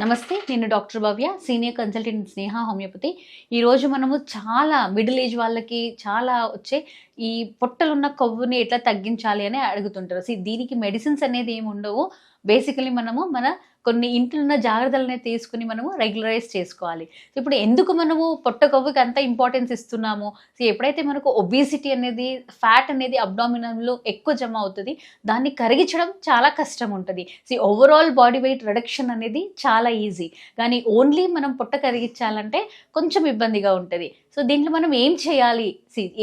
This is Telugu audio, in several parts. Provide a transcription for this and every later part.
నమస్తే నేను doctor Bhavya senior consultant Sneha homeopathy. ఈరోజు మనము చాలా మిడిల్ ఏజ్ వాళ్ళకి చాలా వచ్చే ఈ పొట్టలున్న కొవ్వుని ఎట్లా తగ్గించాలి అని అడుగుతుంటారు. సో దీనికి మెడిసిన్స్ అనేది ఏమి ఉండవు. బేసికలీ మనము మన కొన్ని ఇంట్లో ఉన్న జాగ్రత్తలనే తీసుకుని మనము రెగ్యులరైజ్ చేసుకోవాలి. ఇప్పుడు ఎందుకు మనము పొట్ట కొవ్వుకి అంత ఇంపార్టెన్స్ ఇస్తున్నాము? సో ఎప్పుడైతే మనకు ఒబేసిటీ అనేది ఫ్యాట్ అనేది అబ్డామినంలో ఎక్కువ జమ అవుతుంది దాన్ని కరిగించడం చాలా కష్టం ఉంటుంది. So overall body weight reduction అనేది చాలా ఈజీ కానీ ఓన్లీ మనం పొట్ట కరిగించాలంటే కొంచెం ఇబ్బందిగా ఉంటుంది. సో దీంట్లో మనం ఏం చేయాలి?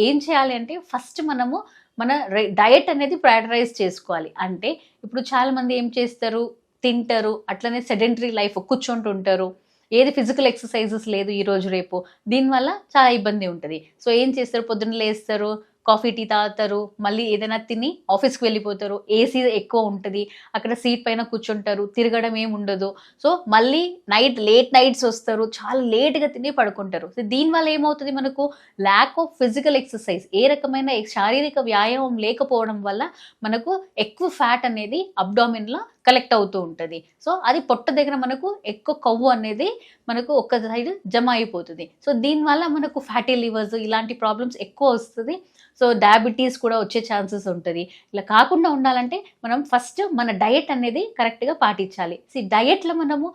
ఏం చేయాలి అంటే ఫస్ట్ మనము మన డయట్ అనేది ప్రయారిటైజ్ చేసుకోవాలి. అంటే ఇప్పుడు చాలామంది ఏం చేస్తారు? తింటారు. అట్లనే సెడెంటరీ లైఫ్ కూర్చుంటుంటారు. ఏది ఫిజికల్ ఎక్సర్సైజెస్ లేదు ఈరోజు రేపు. దీనివల్ల చాలా ఇబ్బంది ఉంటుంది. సో ఏం చేస్తారు? పొద్దున్న లేస్తారు. కాఫీ టీ తాగుతారు మళ్ళీ ఏదైనా తిని ఆఫీస్కి వెళ్ళిపోతారు. ఏసీ ఎక్కువ ఉంటుంది అక్కడ సీట్ పైన కూర్చుంటారు తిరగడం ఏమి ఉండదు. సో మళ్ళీ నైట్ లేట్ నైట్స్ వస్తారు చాలా లేట్గా తిని పడుకుంటారు. సో దీనివల్ల ఏమవుతుంది మనకు? ల్యాక్ ఆఫ్ ఫిజికల్ ఎక్సర్సైజ్ ఏ రకమైన శారీరక వ్యాయామం లేకపోవడం వల్ల మనకు ఎక్కువ ఫ్యాట్ అనేది అబ్డామిన్లో కలెక్ట్ అవుతూ ఉంటుంది. సో అది పొట్ట దగ్గర మనకు ఎక్కువ కొవ్వు అనేది మనకు ఒక్క సైడ్ జమ అయిపోతుంది. సో దీనివల్ల మనకు ఫ్యాటీ లివర్స్ ఇలాంటి ప్రాబ్లమ్స్ ఎక్కువ వస్తుంది. సో డయాబెటీస్ కూడా వచ్చే ఛాన్సెస్ ఉంటుంది. ఇలా కాకుండా ఉండాలంటే మనం ఫస్ట్ మన డయట్ అనేది కరెక్ట్గా పాటించాలి. సి డయట్లో మనము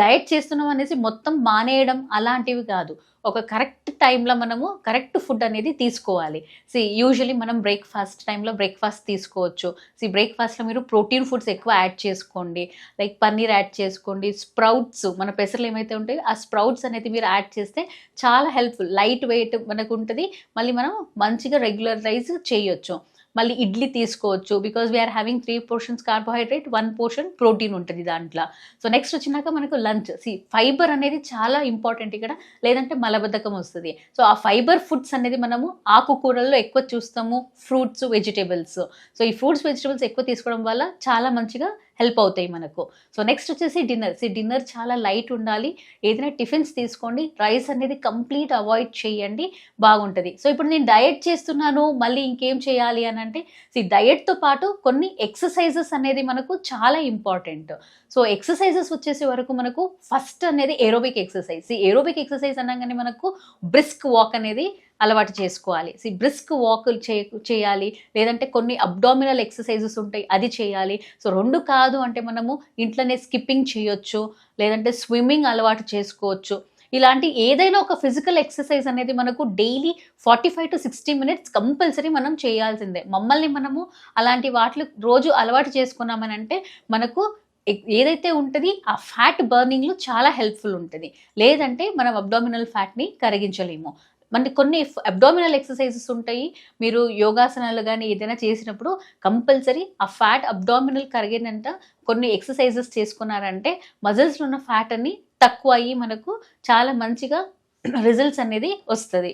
డయట్ చేస్తున్నాం అనేసి మొత్తం మానేయడం అలాంటివి కాదు. ఒక కరెక్ట్ టైంలో మనము కరెక్ట్ ఫుడ్ అనేది తీసుకోవాలి. సి యూజువలీ మనం బ్రేక్ఫాస్ట్ టైంలో బ్రేక్ఫాస్ట్ తీసుకోవచ్చు. సి బ్రేక్ఫాస్ట్లో మీరు ప్రోటీన్ ఫుడ్స్ ఎక్కువ యాడ్ చేసుకోండి. లైక్ పన్నీర్ యాడ్ చేసుకోండి. స్ప్రౌట్స్ మన పెసర్లు ఏమైతే ఉంటాయో ఆ స్ప్రౌట్స్ అనేది మీరు యాడ్ చేస్తే చాలా హెల్ప్ఫుల్. లైట్ వెయిట్ మనకు ఉంటుంది. మళ్ళీ మనం మంచిగా రెగ్యులరైజ్ చేయొచ్చు. మళ్ళీ ఇడ్లీ తీసుకోవచ్చు. Because we're having three portions carbohydrate one portion protein ఉంటుంది దాంట్లో. సో నెక్స్ట్ వచ్చినాక మనకు లంచ్ సి ఫైబర్ అనేది చాలా ఇంపార్టెంట్ ఇక్కడ. లేదంటే మలబద్ధకం వస్తుంది. సో ఆ ఫైబర్ ఫుడ్స్ అనేది మనము ఆకుకూరల్లో ఎక్కువ చూస్తాము. ఫ్రూట్స్ వెజిటేబుల్స్ సో ఈ ఫ్రూట్స్ వెజిటేబుల్స్ ఎక్కువ తీసుకోవడం వల్ల చాలా మంచిగా హెల్ప్ అవుతాయి మనకు. సో నెక్స్ట్ వచ్చేసి డిన్నర్ సి డిన్నర్ చాలా లైట్ ఉండాలి. ఏదైనా టిఫిన్స్ తీసుకోండి. రైస్ అనేది కంప్లీట్ అవాయిడ్ చేయండి. బాగుంటుంది. సో ఇప్పుడు నేను డయట్ చేస్తున్నాను. మళ్ళీ ఇంకేం చేయాలి అని అంటే సి డయట్తో పాటు కొన్ని ఎక్సర్సైజెస్ అనేది మనకు చాలా ఇంపార్టెంట్ సో ఎక్సర్సైజెస్ వచ్చేసే వరకు మనకు ఫస్ట్ అనేది ఏరోబిక్ ఎక్సర్సైజ్ ఈ ఏరోబిక్ ఎక్సర్సైజ్ అనగానే మనకు బ్రిస్క్ వాక్ అనేది అలవాటు చేసుకోవాలి. సి బ్రిస్క్ వాక్ చే చేయాలి. లేదంటే కొన్ని అబ్డామినల్ ఎక్సర్సైజెస్ ఉంటాయి అది చేయాలి. సో రెండు కాదు అంటే మనము ఇంట్లోనే స్కిప్పింగ్ చేయొచ్చు. లేదంటే స్విమ్మింగ్ అలవాటు చేసుకోవచ్చు. ఇలాంటి ఏదైనా ఒక ఫిజికల్ ఎక్సర్సైజ్ అనేది మనకు daily forty five to sixty minutes compulsory మనం చేయాల్సిందే. మమ్మల్ని మనము అలాంటి వాటిలో రోజు అలవాటు చేసుకున్నామని అంటే మనకు ఏదైతే ఉంటుంది ఆ ఫ్యాట్ బర్నింగ్లో చాలా హెల్ప్ఫుల్ ఉంటుంది. లేదంటే మనం అబ్డామినల్ ఫ్యాట్ని కరిగించలేము. మన కొన్ని అబ్డామినల్ ఎక్సర్సైజెస్ ఉంటాయి. మీరు యోగాసనాలు కానీ ఏదైనా చేసినప్పుడు కంపల్సరీ ఆ ఫ్యాట్ అబ్డామినల్ కరిగినంత కొన్ని ఎక్సర్సైజెస్ చేసుకున్నారంటే మజిల్స్లో ఉన్న ఫ్యాట్ అన్ని తక్కువ అయ్యి మనకు చాలా మంచిగా రిజల్ట్స్ అనేది వస్తుంది.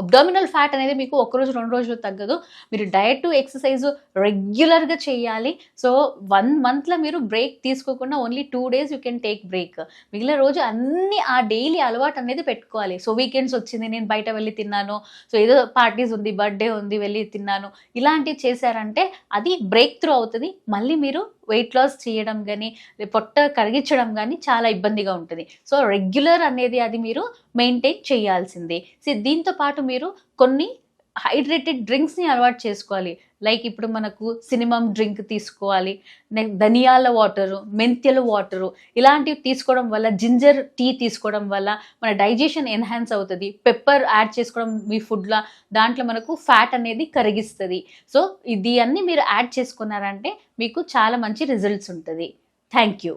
అబ్డామినల్ ఫ్యాట్ అనేది మీకు ఒక రోజు రెండు రోజులు తగ్గదు. మీరు డయట్ ఎక్సర్సైజ్ రెగ్యులర్గా చేయాలి. సో వన్ మంత్లో మీరు బ్రేక్ తీసుకోకుండా only two days you can take break మిగిలిన రోజు అన్ని ఆ డైలీ అలవాటు అనేది పెట్టుకోవాలి. సో వీకెండ్స్ వచ్చింది నేను బయట వెళ్ళి తిన్నాను. సో ఏదో పార్టీస్ ఉంది బర్త్డే ఉంది వెళ్ళి తిన్నాను. ఇలాంటివి చేశారంటే అది బ్రేక్ త్రూ అవుతుంది. మళ్ళీ మీరు వెయిట్ లాస్ చేయడం కానీ పొట్ట కరిగించడం కానీ చాలా ఇబ్బందిగా ఉంటుంది. సో రెగ్యులర్ అనేది అది మీరు మెయింటైన్ చేయాల్సిందే. సో దీంతో పాటు మీరు కొన్ని హైడ్రేటెడ్ డ్రింక్స్ని అలవాటు చేసుకోవాలి. లైక్ ఇప్పుడు మనకు సినిమం డ్రింక్ తీసుకోవాలి ధనియాల వాటరు మెంత్యల వాటరు ఇలాంటివి తీసుకోవడం వల్ల జింజర్ టీ తీసుకోవడం వల్ల మన డైజెషన్ ఎన్హాన్స్ అవుతుంది. పెప్పర్ యాడ్ చేసుకోవడం మీ ఫుడ్లో దాంట్లో మనకు ఫ్యాట్ అనేది కరిగిస్తుంది. సో ఇది అన్నీ మీరు యాడ్ చేసుకున్నారంటే మీకు చాలా మంచి రిజల్ట్స్ ఉంటుంది. Thank you.